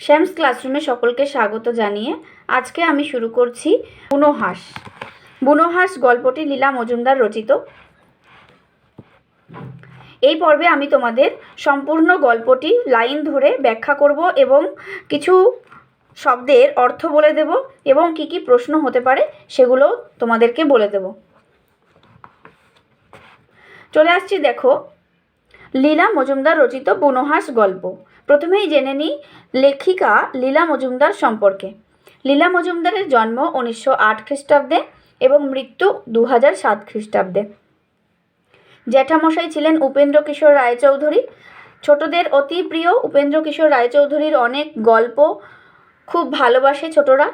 শ্যামস ক্লাসরুমে সকলকে স্বাগত জানিয়ে আজকে আমি শুরু করছি বুনোহাঁস। বুনোহাঁস গল্পটি লীলা মজুমদার রচিত। এই পর্বে আমি তোমাদের সম্পূর্ণ গল্পটি লাইন ধরে ব্যাখ্যা করব এবং কিছু শব্দের অর্থ বলে দেব এবং কি কি প্রশ্ন হতে পারে সেগুলো তোমাদেরকে বলে দেব। চলে আসছি দেখো। লীলা মজুমদার রচিত বনহাস গল্প। প্রথমেই জেনে নিই লেখিকা লীলা মজুমদার সম্পর্কে। লীলা মজুমদারের জন্ম উনিশশো আট খ্রিস্টাব্দে এবং মৃত্যু দু হাজার সাত খ্রিস্টাব্দে। জ্যাঠামশাই ছিলেন উপেন্দ্র কিশোর রায়চৌধুরী। ছোটদের অতি প্রিয় উপেন্দ্র কিশোর রায়চৌধুরীর অনেক গল্প খুব ভালোবাসে ছোটরা।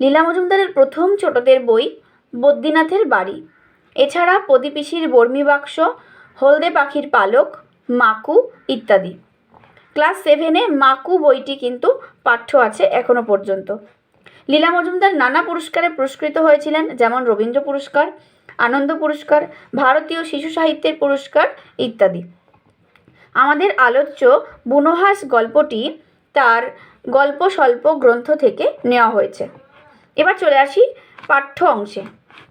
লীলা মজুমদারের প্রথম ছোটদের বই বদ্রীনাথের বাড়ি। এছাড়া প্রদীপিসির বর্মী বাক্স, হলদে পাখির পালক, মাকু ইত্যাদি। ক্লাস সেভেনে মাকু বইটি কিন্তু পাঠ্য আছে এখনও পর্যন্ত। লীলা মজুমদার নানা পুরস্কারে পুরস্কৃত হয়েছিলেন, যেমন রবীন্দ্র পুরস্কার, আনন্দ পুরস্কার, ভারতীয় শিশু সাহিত্যের পুরস্কার ইত্যাদি। আমাদের আলোচ্য বুনোহাস গল্পটি তার গল্প স্বল্প গ্রন্থ থেকে নেওয়া হয়েছে। এবার চলে আসি পাঠ্য অংশে।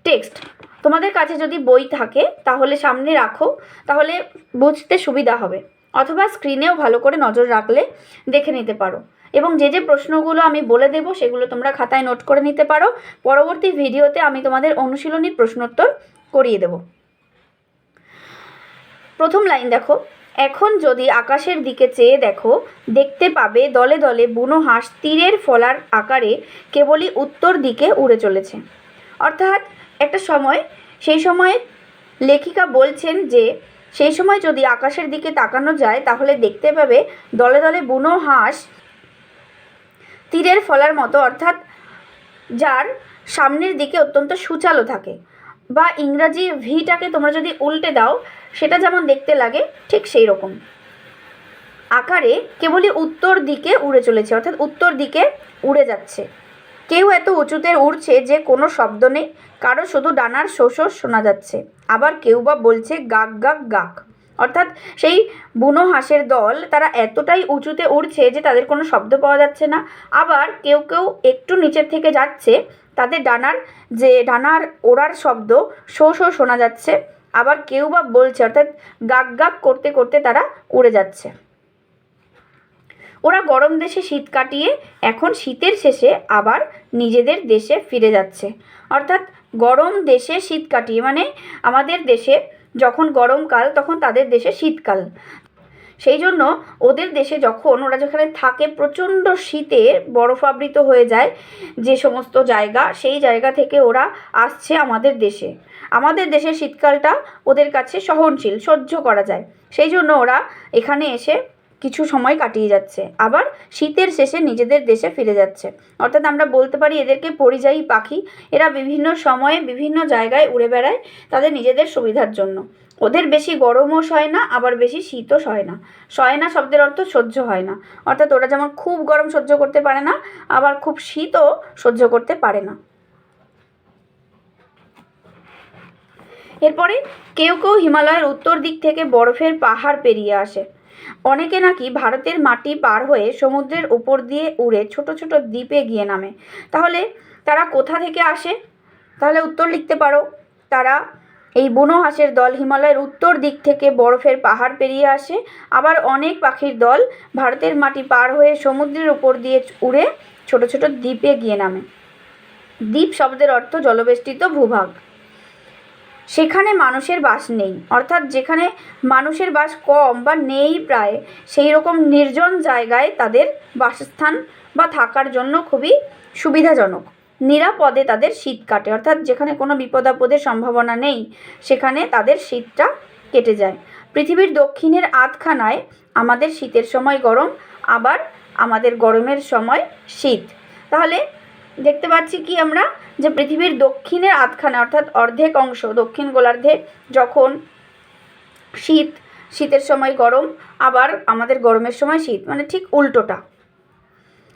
টেক্সট। তোমাদের কাছে যদি বই থাকে, তাহলে সামনে রাখো, তাহলে বুঝতে সুবিধা হবে। অথবা স্ক্রিনেও ভালো করে নজর রাখলে দেখে নিতে পারো। এবং যে যে প্রশ্নগুলো আমি বলে দেবো, সেগুলো তোমরা খাতায় নোট করে নিতে পারো। পরবর্তী ভিডিওতে আমি তোমাদের অনুশীলনীর প্রশ্নোত্তর করিয়ে দেব। প্রথম লাইন দেখো। এখন যদি আকাশের দিকে চেয়ে দেখো, দেখতে পাবে দলে দলে বুনো হাঁস তীরের ফলার আকারে কেবলই উত্তর দিকে উড়ে চলেছে। অর্থাৎ একটা সময়, সেই সময়ে লেখিকা বলছেন যে সেই সময় যদি আকাশের দিকে তাকানো যায়, তাহলে দেখতে পাবে দলে দলে বুনো হাঁস তীরের ফলার মতো, অর্থাৎ যার সামনের দিকে অত্যন্ত সুচালো থাকে। বা ইংরাজি ভিটাকে তোমরা যদি উল্টে দাও, সেটা যেমন দেখতে লাগে, ঠিক সেই রকম আকারে কেবলই উত্তর দিকে উড়ে চলেছে, অর্থাৎ উত্তর দিকে উড়ে যাচ্ছে। কেউ এত উঁচুতে উড়ছে যে কোনো শব্দ নেই। কারও শুধু ডানার শোষ শোনা যাচ্ছে। আবার কেউ বা বলছে গাক গাক গাক অর্থাৎ সেই বুনো হাঁসের দল তারা এতটাই উঁচুতে উড়ছে যে তাদের কোনো শব্দ পাওয়া যাচ্ছে না। আবার কেউ কেউ একটু নিচের থেকে যাচ্ছে, তাদের ডানার যে ডানার ওড়ার শব্দ শো শো শোনা যাচ্ছে। আবার কেউ বা বলছে, অর্থাৎ গাক গাক করতে করতে তারা উড়ে যাচ্ছে। ওরা গরম দেশে শীত কাটিয়ে এখন শীতের শেষে আবার নিজেদের দেশে ফিরে যাচ্ছে। অর্থাৎ গরম দেশে শীত কাটিয়ে মানে আমাদের দেশে যখন গরমকাল তখন তাদের দেশে শীতকাল। সেই জন্য ওদের দেশে যখন ওরা যেখানে থাকে, প্রচণ্ড শীতে বরফাবৃত হয়ে যায় যে সমস্ত জায়গা, সেই জায়গা থেকে ওরা আসছে আমাদের দেশে। আমাদের দেশের শীতকালটা ওদের কাছে সহনশীল, সহ্য করা যায়। সেই জন্য ওরা এখানে এসে কিছু সময় কাটিয়ে যাচ্ছে। আবার শীতের শেষে নিজেদের দেশে ফিরে যাচ্ছে। অর্থাৎ আমরা বলতে পারি এদেরকে পরিযায়ী পাখি। এরা বিভিন্ন সময়ে বিভিন্ন জায়গায় উড়ে বেড়ায় তাদের নিজেদের সুবিধার জন্য। ওদের বেশি গরমও সয় না, আবার বেশি শীতও সয় না। সয় না শব্দের অর্থ সহ্য হয় না। অর্থাৎ ওরা যেমন খুব গরম সহ্য করতে পারে না, আবার খুব শীতও সহ্য করতে পারে না। এরপরে কেউ কেউ হিমালয়ের উত্তর দিক থেকে বরফের পাহাড় পেরিয়ে আসে। অনেকে নাকি ভারতের মাটি পার হয়ে সমুদ্রের উপর দিয়ে উড়ে ছোট ছোট দ্বীপে গিয়ে নামে। তাহলে তারা কোথা থেকে আসে? তাহলে উত্তর লিখতে পারো। তারা এই বুনো হাঁসের দল হিমালয়ের উত্তর দিক থেকে বরফের পাহাড় পেরিয়ে আসে। আবার অনেক পাখির দল ভারতের মাটি পার হয়ে সমুদ্রের উপর দিয়ে উড়ে ছোট ছোট দ্বীপে গিয়ে নামে। দ্বীপ শব্দের অর্থ জলবেষ্টিত ভূভাগ। সেখানে মানুষের বাস নেই। অর্থাৎ যেখানে মানুষের বাস কম বা নেই প্রায় সেই রকম নির্জন জায়গায় তাদের বাসস্থান বা থাকার জন্য খুবই সুবিধাজনক। নিরাপদে তাদের শীত কাটে। অর্থাৎ যেখানে কোনো বিপদ আপদের সম্ভাবনা নেই, সেখানে তাদের শীতটা কেটে যায়। পৃথিবীর দক্ষিণের আধখানায় আমাদের শীতের সময় গরম, আবার আমাদের গরমের সময় শীত। তাহলে দেখতে পাচ্ছি কি আমরা? যে পৃথিবীর দক্ষিণের আধখানা, অর্থাৎ অর্ধেক অংশ, দক্ষিণ গোলার্ধে যখন শীত, শীতের সময় গরম, আবার আমাদের গরমের সময় শীত মানে ঠিক উল্টোটা।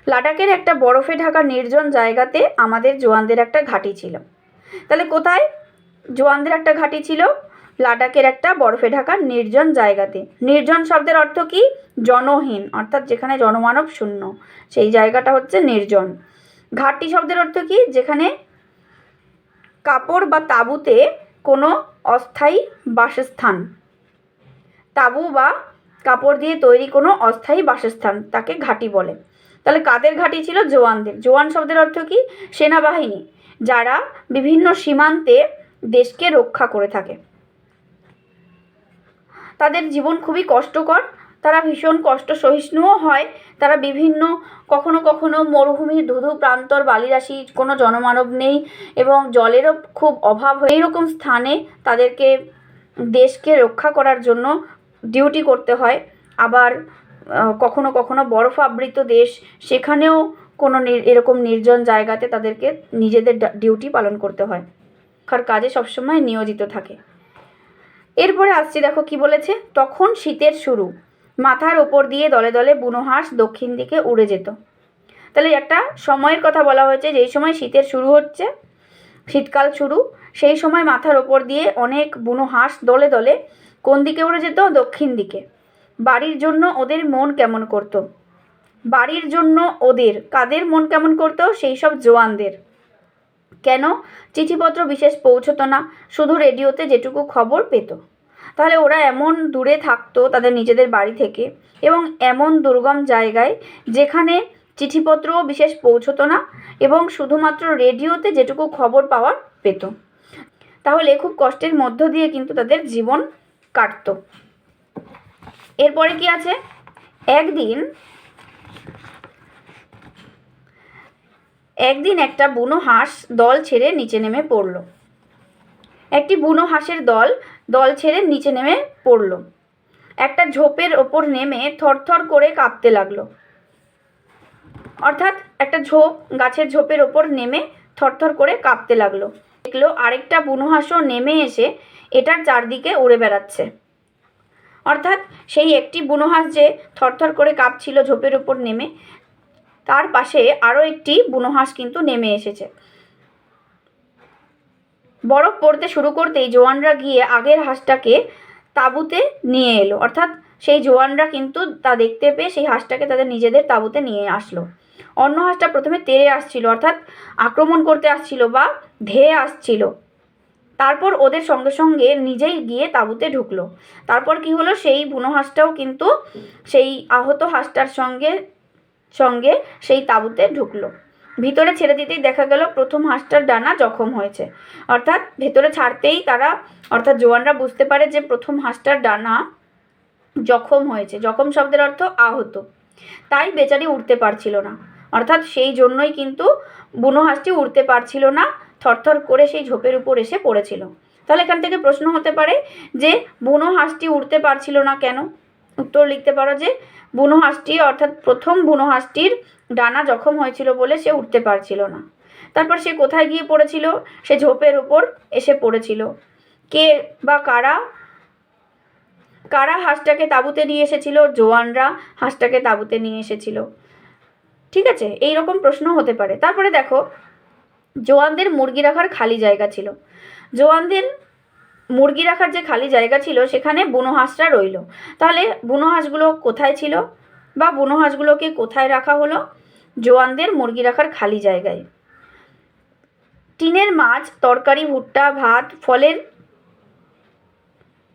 লাদাখের একটা বরফে ঢাকা নির্জন জায়গাতে আমাদের জোয়ানদের একটা ঘাঁটি ছিল। তাহলে কোথায় জোয়ানদের একটা ঘাঁটি ছিল? লাদাখের একটা বরফে ঢাকা নির্জন জায়গাতে। নির্জন শব্দের অর্থ কি? জনহীন, অর্থাৎ যেখানে জনমানব শূন্য। সেই জায়গাটা হচ্ছে নির্জন। ঘাটটি শব্দের অর্থ কি? যেখানে কাপড় বা তাঁবুতে কোনো অস্থায়ী বাসস্থান। তাঁবু বা কাপড় দিয়ে তৈরি কোনো অস্থায়ী বাসস্থান তাকে ঘাঁটি বলে। তাহলে কাদের ঘাঁটি ছিল? জোয়ানদের। জোয়ান শব্দের অর্থ কি? সেনাবাহিনী, যারা বিভিন্ন সীমান্তে দেশকে রক্ষা করে থাকে। তাদের জীবন খুবই কষ্টকর। তারা ভীষণ কষ্ট, সহিষ্ণুও হয়। তারা বিভিন্ন কখনো কখনো মরুভূমির ধুধু প্রান্তর, বালিরাশি, কোনো জনমানব নেই এবং জলেরও খুব অভাব হয় এইরকম স্থানে তাদেরকে দেশকে রক্ষা করার জন্য ডিউটি করতে হয়। আবার কখনো কখনো বরফ আবৃত দেশ, সেখানেও কোনো এরকম নির্জন জায়গাতে তাদেরকে নিজেদের ডিউটি পালন করতে হয়। রক্ষার কাজে সবসময় নিয়োজিত থাকে। এরপরে আসছি দেখো কি বলেছে, তখন শীতের শুরু। মাথার ওপর দিয়ে দলে দলে বুনো হাঁস দক্ষিণ দিকে উড়ে যেত। তাহলে একটা সময়ের কথা বলা হয়েছে, যেই সময় শীতের শুরু হচ্ছে, শীতকাল শুরু, সেই সময় মাথার ওপর দিয়ে অনেক বুনো হাঁস দলে দলে কোন দিকে উড়ে যেত? দক্ষিণ দিকে। বাড়ির জন্য ওদের মন কেমন করতো? বাড়ির জন্য ওদের কাদের মন কেমন করতো? সেই সব জোয়ানদের। কেন? চিঠিপত্র বিশেষ পৌঁছতো না, শুধু রেডিওতে যেটুকু খবর পেত। তাহলে ওরা এমন দূরে থাকতো তাদের নিজেদের বাড়ি থেকে এবং এমন দুর্গম জায়গায় যেখানে চিঠিপত্রও বিশেষ পৌঁছতো না এবং শুধুমাত্র রেডিওতে যেটুকু খবর পাওয়ার পেত। তাহলে খুব কষ্টের মধ্য দিয়ে কিন্তু তাদের জীবন কাটতো। এরপরে কি আছে? একদিন একদিন একটা বুনো হাঁস দল ছেড়ে নিচে নেমে পড়ল। একটি বুনো হাঁসের দল দল ছেড়ে নিচে নেমে পড়ল। একটা ঝোপের ওপর নেমে থরথর করে কাঁপতে লাগল। অর্থাৎ একটা ঝোপ গাছের ঝোপের ওপর নেমে থরথর করে কাঁপতে লাগল। দেখল আরেকটা বুনো হাঁসও নেমে এসে এটার চারদিকে উড়ে বেড়াচ্ছে। অর্থাৎ সেই একটি বুনো হাঁস যে থরথর করে কাঁপছিল ঝোপের ওপর নেমে, তার পাশে আরও একটি বুনো হাঁস কিন্তু নেমে এসেছে। বরফ পড়তে শুরু করতেই জোয়ানরা গিয়ে আগের হাঁসটাকে তাঁবুতে নিয়ে এলো। অর্থাৎ সেই জোয়ানরা কিন্তু তা দেখতে পেয়ে সেই হাঁসটাকে তাদের নিজেদের তাঁবুতে নিয়ে আসলো। অন্য হাঁসটা প্রথমে তেড়ে আসছিল, অর্থাৎ আক্রমণ করতে আসছিল বা ধেয়ে আসছিল। তারপর ওদের সঙ্গে সঙ্গে নিজেই গিয়ে তাঁবুতে ঢুকলো। তারপর কি হলো, সেই বুনো হাঁসটাও কিন্তু সেই আহত হাঁসটার সঙ্গে সঙ্গে সেই তাঁবুতে ঢুকলো। ভিতরে ছেড়ে দিতেই দেখা গেল প্রথম হাঁসটার ডানা জখম হয়েছে। অর্থাৎ ভেতরে ছাড়তেই তারা, অর্থাৎ জোয়ানরা বুঝতে পারে যে প্রথম হাঁসটার ডানা জখম হয়েছে। জখম শব্দের অর্থ আহত। তাই বেচারি উঠতে পারছিল না। অর্থাৎ সেই জন্যই কিন্তু বুনো হাঁসটি উঠতে পারছিল না, থরথর করে সেই ঝোপের উপর এসে পড়েছিল। তাহলে এখান থেকে প্রশ্ন হতে পারে যে, বুনো হাঁসটি উঠতে পারছিল না কেন? উত্তর লিখতে পারো যে, বুনো হাঁসটি, অর্থাৎ প্রথম বুনো হাঁসটির ডানা জখম হয়েছিল বলে সে উঠতে পারছিল না। তারপর সে কোথায় গিয়ে পড়েছিল? সে ঝোপের উপর এসে পড়েছিল। কে বা কারা? কারা হাঁসটাকে তাঁবুতে নিয়ে এসেছিল? জোয়ানরা হাঁসটাকে তাঁবুতে নিয়ে এসেছিল। ঠিক আছে এই রকম প্রশ্ন হতে পারে। তারপরে দেখো, জোয়ানদের মুরগি রাখার খালি জায়গা ছিল। জোয়ানদের মুরগি রাখার যে খালি জায়গা ছিল, সেখানে বুনো হাঁসটা রইল। তাহলে বুনো হাঁসগুলো কোথায় ছিল? বা বুনো হাঁসগুলোকে কোথায় রাখা হলো? জোয়ানদের মুরগি রাখার খালি জায়গায়। টিনের মাছ, তরকারি, ভুট্টা, ভাত, ফলের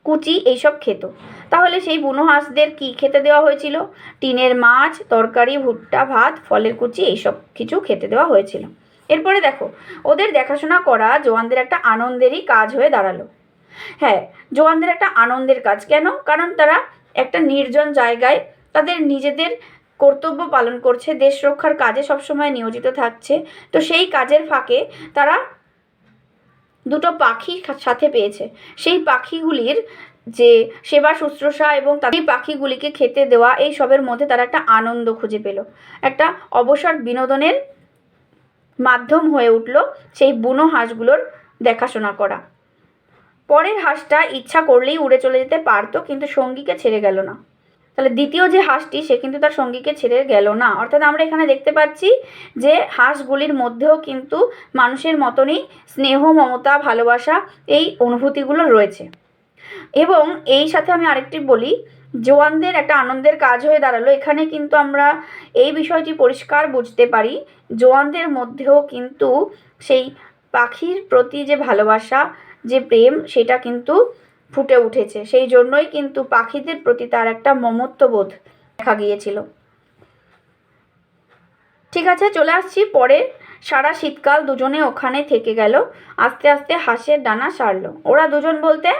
কুচি এইসব খেত। তাহলে সেই বুনো হাঁসদের কী খেতে দেওয়া হয়েছিল? টিনের মাছ, তরকারি, ভুট্টা, ভাত, ফলের কুচি এইসব কিছু খেতে দেওয়া হয়েছিল। এরপরে দেখো, ওদের দেখাশোনা করা জোয়ানদের একটা আনন্দেরই কাজ হয়ে দাঁড়াল। হ্যাঁ জোয়ানদের একটা আনন্দের কাজ। কেন? কারণ তারা একটা নির্জন জায়গায় তাদের নিজেদের কর্তব্য পালন করছে, দেশ রক্ষার কাজে সবসময় নিয়োজিত থাকছে। তো সেই কাজের ফাঁকে তারা দুটো পাখি সাথে পেয়েছে। সেই পাখিগুলির যে সেবা শুশ্রূষা এবং তাদের পাখিগুলিকে খেতে দেওয়া, এই সবের মধ্যে তারা একটা আনন্দ খুঁজে পেল। একটা অবসর বিনোদনের মাধ্যম হয়ে উঠল সেই বুনো হাঁসগুলোর দেখাশোনা করা। পরের হাঁসটা ইচ্ছা করলেই উড়ে চলে যেতে পারতো, কিন্তু সঙ্গীকে ছেড়ে গেল না। তাহলে দ্বিতীয় যে হাঁসটি, সে কিন্তু তার সঙ্গীকে ছেড়ে গেল না। অর্থাৎ আমরা এখানে দেখতে পাচ্ছি যে হাঁসগুলির মধ্যেও কিন্তু মানুষের মতনই স্নেহ, মমতা, ভালোবাসা এই অনুভূতিগুলো রয়েছে। এবং এই সাথে আমি আরেকটি বলি, জোয়ানদের একটা আনন্দের কাজ হয়ে দাঁড়াল। এখানে কিন্তু আমরা এই বিষয়টি পরিষ্কার বুঝতে পারি, জোয়ানদের মধ্যেও কিন্তু সেই পাখির প্রতি যে ভালোবাসা, যে প্রেম, সেটা কিন্তু ফুটে উঠেছে। সেই জন্যই কিন্তু পাখিদের প্রতি তার একটা মমত্ববোধ দেখা গিয়েছিল। ঠিক আছে, চলে আসছি পরে। সারা শীতকাল দুজনে ওখানে থেকে গেল। আস্তে আস্তে হাঁসের ডানা সারলো। ওরা দুজন বলতে,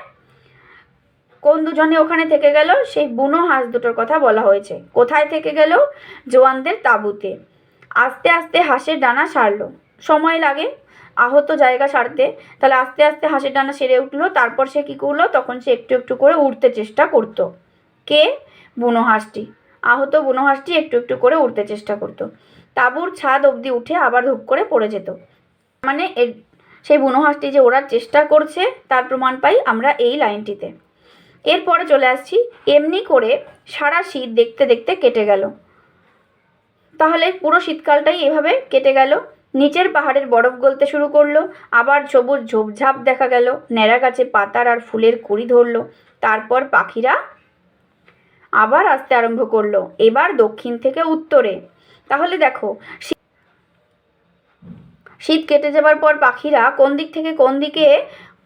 কোন দুজনে ওখানে থেকে গেল? সেই বুনো হাঁস দুটোর কথা বলা হয়েছে। কোথায় থেকে গেল? জোয়ানদের তাঁবুতে। আস্তে আস্তে হাঁসের ডানা সারলো। সময় লাগে। আহত জায়গা সারতে। তাহলে আস্তে আস্তে হাঁসের ডানা সেরে উঠল, তারপর সে কী করল? তখন সে একটু একটু করে উঠতে চেষ্টা করতো। কে? বুনো হাঁসটি। আহত বুনো হাঁসটি একটু একটু করে উঠতে চেষ্টা করতো। তাঁবুর ছাদ অবধি উঠে আবার ধূপ করে পড়ে যেত। মানে এর, সেই বুনো হাঁসটি যে ওড়ার চেষ্টা করছে, তার প্রমাণ পাই আমরা এই লাইনটিতে। এরপরে চলে আসছি, এমনি করে সারা শীত দেখতে দেখতে কেটে গেল। তাহলে পুরো শীতকালটাই এভাবে কেটে গেল। নিচের পাহাড়ের বরফ গলতে শুরু করল, আবার সবুজ ঝোপঝাপ দেখা গেল, ন্যাড়া গাছে পাতার আর ফুলের কুড়ি ধরলো, তারপর পাখিরা আবার আসতে আরম্ভ করল, এবার দক্ষিণ থেকে উত্তরে। তাহলে দেখো শীত কেটে যাবার পর পাখিরা কোন দিক থেকে কোন দিকে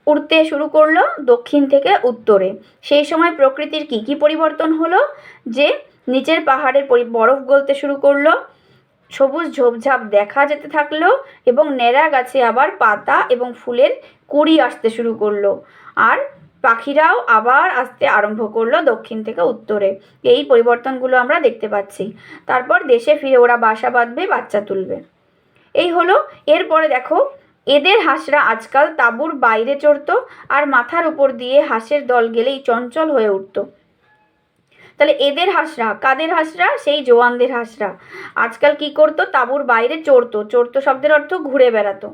উড়তে শুরু করল, দক্ষিণ থেকে উত্তরে। সেই সময় প্রকৃতির কি কি পরিবর্তন হলো? যে নিচের পাহাড়ের বরফ গলতে শুরু করল সবুজ ঝোপঝাপ দেখা যেতে থাকল এবং ন্যাড়া গাছে আবার পাতা এবং ফুলের কুড়ি আসতে শুরু করল। আর পাখিরাও আবার আসতে আরম্ভ করল দক্ষিণ থেকে উত্তরে। এই পরিবর্তনগুলো আমরা দেখতে পাচ্ছি। তারপর দেশে ফিরে ওরা বাসা বাঁধবে, বাচ্চা তুলবে। এই হলো। এরপরে দেখো, এদের হাঁসরা আজকাল তাঁবুর বাইরে চড়তো আর মাথার উপর দিয়ে হাঁসের দল গেলেই চঞ্চল হয়ে উঠতো। তাহলে এদের হাঁসরা, কাদের হাঁসরা? সেই জোয়ানদের হাঁসরা। আজকাল কি করতো? তাঁবুর বাইরে চড়তো। চড়তো শব্দের অর্থ ঘুরে বেড়াতো।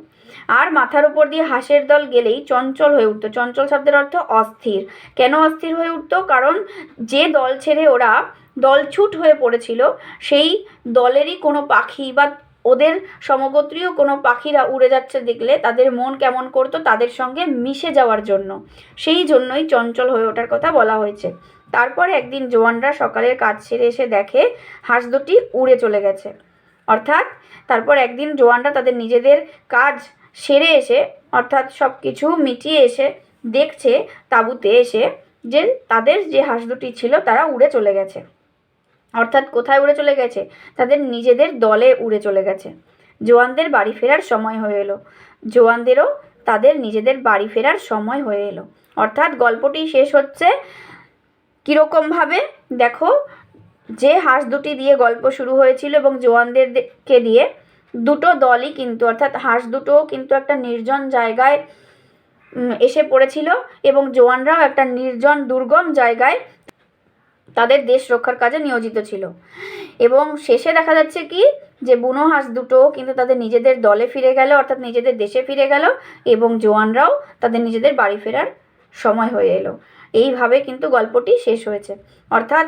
আর মাথার উপর দিয়ে হাঁসের দল গেলেই চঞ্চল হয়ে উঠতো। চঞ্চল শব্দের অর্থ অস্থির। কেন অস্থির হয়ে উঠতো? কারণ যে দল ছেড়ে ওরা দলছুট হয়ে পড়েছিল, সেই দলেরই কোনো পাখি বা ওদের সমগোত্রীয় কোনো পাখিরা উড়ে যাচ্ছে দেখলে তাদের মন কেমন করতো? তাদের সঙ্গে মিশে যাওয়ার জন্য। সেই জন্যই চঞ্চল হয়ে ওঠার কথা বলা হয়েছে। তারপর একদিন জোয়ানরা সকালের কাজ সেরে এসে দেখে হাঁস দুটি উড়ে চলে গেছে। অর্থাৎ তারপর একদিন জোয়ানরা তাদের নিজেদের কাজ সেরে এসে, অর্থাৎ সব কিছু মিটিয়ে এসে দেখছে তাঁবুতে এসে যে তাদের যে হাঁস দুটি ছিল তারা উড়ে চলে গেছে। অর্থাৎ কোথায় উড়ে চলে গেছে? তাদের নিজেদের দলে উড়ে চলে গেছে। জোয়ানদের বাড়ি ফেরার সময় হয়ে এলো। জোয়ানদেরও তাদের নিজেদের বাড়ি ফেরার সময় হয়ে এলো। অর্থাৎ গল্পটি শেষ হচ্ছে কীরকমভাবে দেখো, যে হাঁস দুটি দিয়ে গল্প শুরু হয়েছিল এবং জোয়ানদেরকে দিয়ে, দুটো দলই কিন্তু, অর্থাৎ হাঁস দুটোও কিন্তু একটা নির্জন জায়গায় এসে পড়েছিল এবং জোয়ানরাও একটা নির্জন, দুর্গম জায়গায় তাদের দেশ রক্ষার কাজে নিয়োজিত ছিল। এবং শেষে দেখা যাচ্ছে কি, যে বুনো হাঁস দুটো কিন্তু তাদের নিজেদের দলে ফিরে গেল, অর্থাৎ নিজেদের দেশে ফিরে গেল এবং জোয়ানরাও তাদের নিজেদের বাড়ি ফেরার সময় হয়ে এলো। এইভাবে কিন্তু গল্পটি শেষ হয়েছে। অর্থাৎ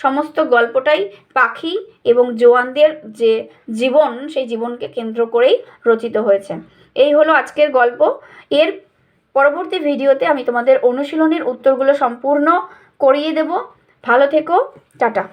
সমস্ত গল্পটাই পাখি এবং জোয়ানদের যে জীবন, সেই জীবনকে কেন্দ্র করেই রচিত হয়েছে। এই হলো আজকের গল্প। এর পরবর্তী ভিডিওতে আমি তোমাদের অনুশীলনের উত্তরগুলো সম্পূর্ণ করিয়ে দেব। ভালো থেকো, টাটা।